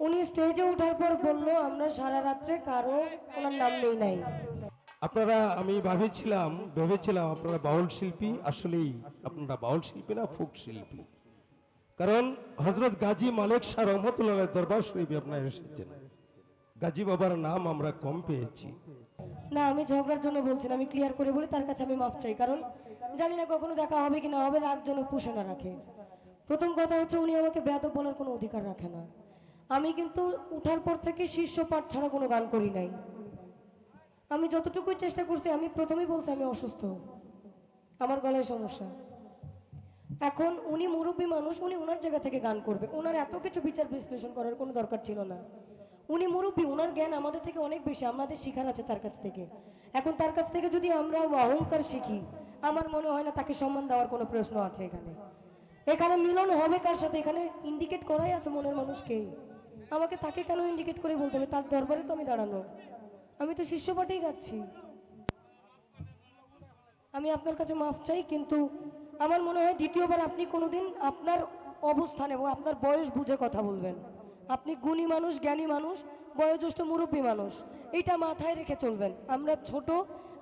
উনি স্টেজে ওঠার পর বলল আমরা সারা রাত্রে কারও ওনার নাম নেই নাই। আপনারা আমি ভাবেছিলাম ভেবেছিলাম আপনারা বাউল শিল্পী আসলেই আপনারা বাউল শিল্পী না ফোক শিল্পী। কারণ হজরত গাজী মালিক শাহ রহমতুল্লাহ দরবার শরীফে আপনারা এসেছেন। গাজী বাবার নাম আমরা কম পেয়েছি। না আমি ঝগড়ার জন্য বলছি না আমি ক্লিয়ার করে বলি তার কাছে আমি মাফ চাই কারণ জানি না কখনো দেখা হবে কি না হবে রাগ যেন পুষে না রাখে। প্রথম কথা হচ্ছে উনি আমাকে বেয়াদব বলার কোনো অধিকার রাখে না। আমি কিন্তু উঠার পর থেকে শীর্ষ পাঠ ছাড়া কোনো গান করি নাই। আমি যতটুকুই চেষ্টা করছি, আমি প্রথমেই বলছি আমি অসুস্থ। আমার গলায় সমস্যা। এখন উনি মুরব্বী মানুষ, উনি ওনার জায়গা থেকে গান করবে। ওনার এত কিছু বিচার বিশ্লেষণ করার কোনো দরকার ছিল না। উনি মুরব্বী ওনার জ্ঞান আমাদের থেকে অনেক বেশি, আমাদের শিখার আছে তার কাছ থেকে। এখন তার কাছ থেকে যদি আমরা অহংকার শিখি, আমার মনে হয় না তাকে সম্মান দেওয়ার কোনো প্রশ্ন আছে এখানে। এখানে মিলন হবে কার সাথে? এখানে ইন্ডিকেট করাই আছে মনের মানুষকে। আমাকে তাকে কেন ইন্ডিকেট করে বলতে হবে? তার দরবারে তো আমি দাঁড়ানো। আমি তো শিষ্যপাঠেই গাচ্ছি। আমি আপনার কাছে মাফ চাই, কিন্তু আমার মনে হয় দ্বিতীয়বার আপনি কোনোদিন আপনার অবস্থান এবং আপনার বয়স বুঝে কথা বলবেন। আপনি গুণী মানুষ, জ্ঞানী মানুষ, বয়োজ্যেষ্ঠ মুরব্বী মানুষ, এইটা মাথায় রেখে চলবেন। আমরা ছোট,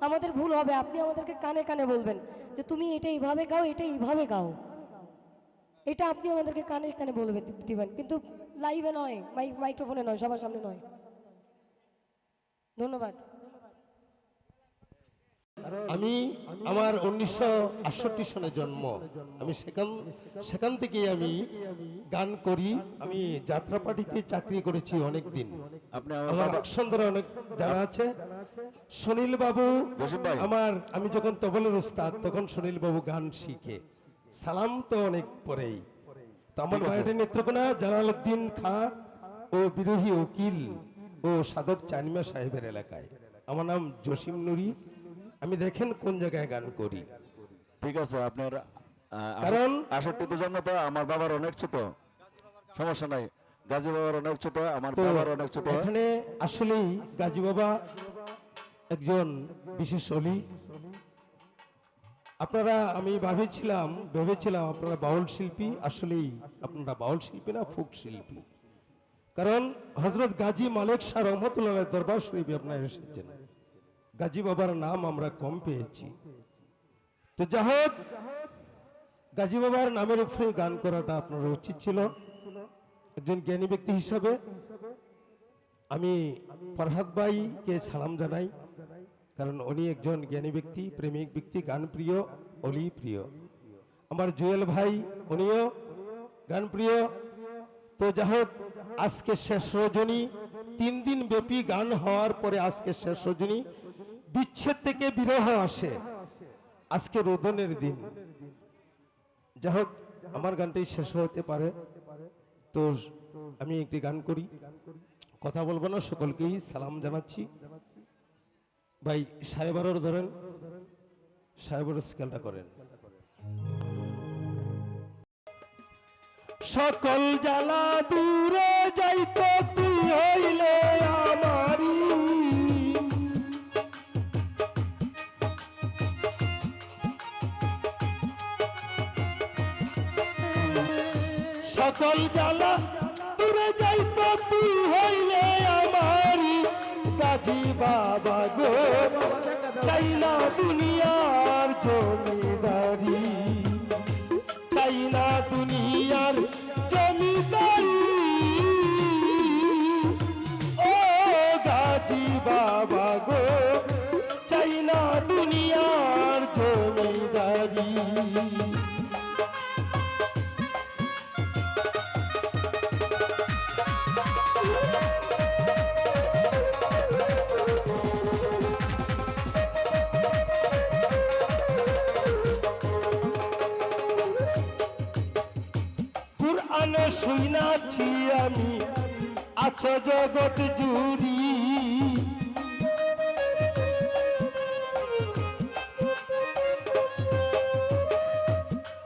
আমাদের ভুল হবে। আপনি আমাদেরকে কানে কানে বলবেন যে, তুমি এটা এইভাবে গাও, এটা এইভাবে গাও। এটা আপনি আমাদেরকে কানে কানে বলবে দিবেন। কিন্তু লাইভে নয় মাইক মাইক্রোফোনে নয় সবার সামনে নয়। ধন্যবাদ। আমি আমার উনিশশো আটষট্টি সনে জন্ম। আমি সেখান সেখান থেকেই আমি গান করি। আমি যাত্রা পার্টিতে চাকরি করেছি অনেক দিন আমার ধরে অনেক জানা আছে। সুনীল বাবু আমার আমি যখন তবলের উস্তাদ তখন সুনীল বাবু গান শিখে। সালাম তো অনেক পরেই। তো আমার বাড়ির নেত্রকোনা জালালউদ্দিন খাঁ ও বিরোহী উকিল ও সাধক চানিমা সাহেবের এলাকায়। আমার নাম জসিম নুরি। আমি দেখেন কোন জায়গায় গান করি। ঠিক আছে আপনার কারণ- আষট্টিতে জন্ম তো আমার বাবার অনেক ছোট। সমস্যা নাই। গাজী বাবার অনেক ছোট আমার বাবার অনেক ছোট। এখানে আসলেই গাজী বাবা একজন বিশেষ অলি। আপনারা, আমি ভাবেছিলাম, ভেবেছিলাম আপনারা বাউল শিল্পী, আসলেই আপনারা বাউল শিল্পী না, ফোক শিল্পী। কারণ হজরত গাজী মালিক শাহ রহমতুল্লাহ দরবার শরীফে আপনারা এসেছেন। গাজী বাবার নাম আমরা কম পেয়েছি। তো যা হোক, গাজী বাবার নামের উপরে গান করাটা আপনার উচিত ছিল। একজন জ্ঞানী ব্যক্তি হিসাবে আমি ফরহাদ ভাইকে সালাম জানাই। কারণ উনি একজন জ্ঞানী ব্যক্তি, প্রেমিক ব্যক্তি গান প্রিয় অলি প্রিয় আমার জুয়েল ভাই, উনিও গান প্রিয় তো যা হোক আজকে শেষ রজনী, তিন দিন ব্যাপী গান হওয়ার পরে আজকে শেষ রজনী, বিচ্ছেদ থেকে বিরহ আসে। আজকে রোদনের দিন। যা হোক আমার গানটাই শেষ হতে পারে। তো আমি একটি গান করি। কথা বলব না, সকলকেই সালাম জানাচ্ছি। ভাই সাহেবারও ধরেন। সাহেবের স্কেলটা করেন। সকল জ্বালা দূরে যাইতো তুই হইলে আমারি? সকল জ্বালা দূরে যাইতো তুই হইলে গাজী বাবা গো চাই না দুনিয়ার জমিদারি চাই না দুনিয়ার জমিদারি। ও গাজী বাবা গো চাই না দুনিয়ার জমিদারি। কুরআন শুনাছি আমি, আছো জগৎ জুড়ি।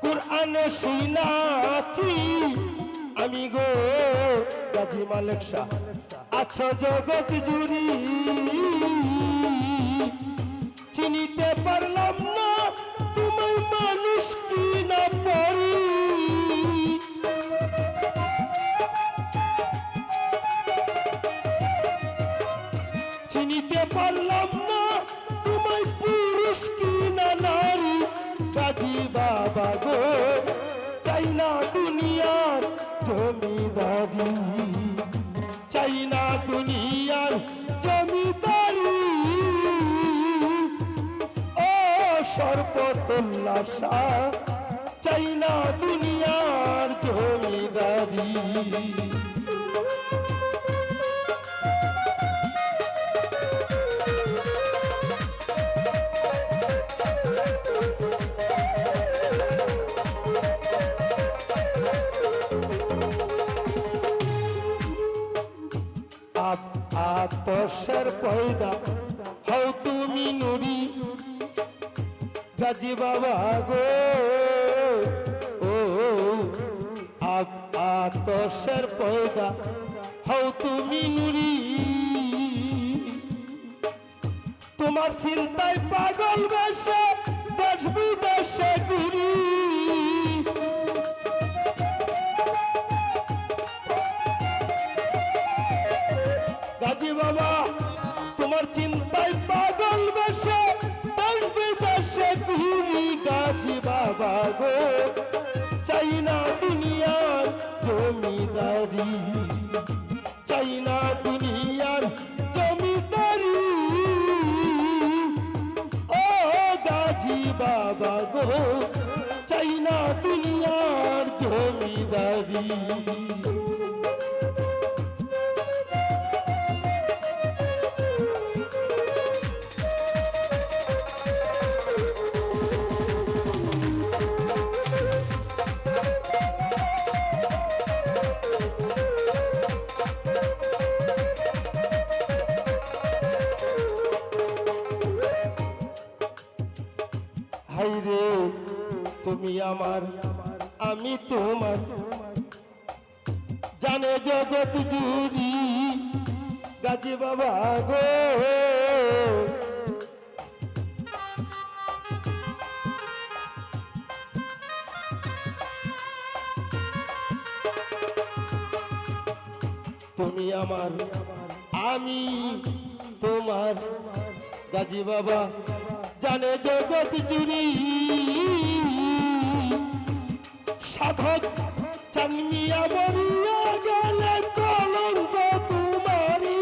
কুরআন শুনাছি আমি গো, গাজী মালিক শাহ, আছো জগৎ জুড়ি। চিনিতে পারলাম না, তুমি মানুষ কি না চিনিতে পারলাম না, তোমায় পুরুষ কি না নারী? গাজী বাবা গো, চাই না দুনিয়ার জমিদারি। চাই না দুনিয়ার জমিদারি। ও সর্বতোল্লাসা চাই না দুনিয়ার জমিদারি। আতসের পয়দা। হও তুমি নুরি। গাজী বাবা গো। ও আতসের পয়দা। হও তুমি নুরি। তোমার চিন্তায় পাগল বেশে দেশ বিদেশে ঘুরি। চাই না দুনিয়ার জমিদারি। ও গাজী বাবা গো চাই না দুনিয়ার জমিদারি। হাই রে, তুমি আমার, আমি তোমার। জানে জগৎ জুড়ি, গাজী বাবা গো। তুমি আমার, আমি তোমার। গাজী বাবা জানে জগৎ জুড়ি সাধক চানমিয়া মরিয়া গেলে কলঙ্ক তোমারি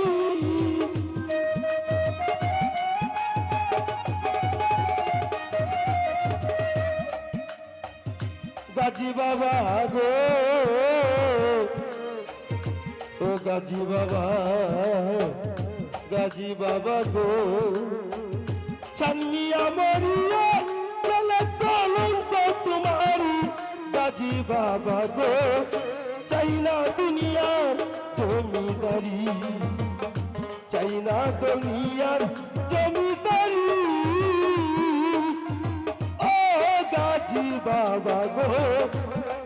গাজী বাবা গো, ও গাজী বাবা গাজী বাবা গো। চানমিয়া মরিয়া কলঙ্ক তোমারি গাজী বাবা গো। চাই না দুনিয়ার জমিদারি চাই না দুনিয়ার জমিদারি। ও গাজী বাবা গো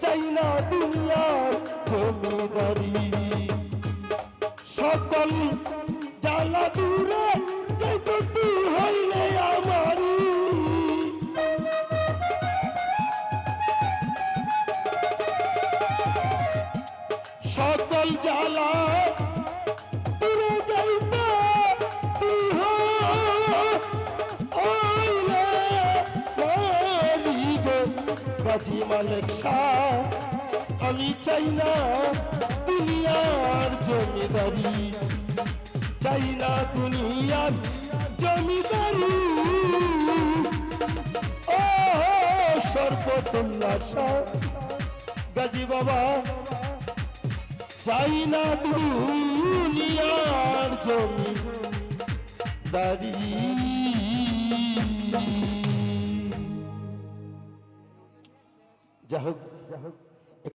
চাই না দুনিয়ার জমিদারি। সকল গাজী মালিক শাহ আমি চাই না দুনিয়ার জমিদারি। চাই না দুনিয়ার জমিদারি। ও সর্বতুল্লাসা গাজী বাবা, চাই না দুনিয়ার জমি দাঁড়ি যা হোক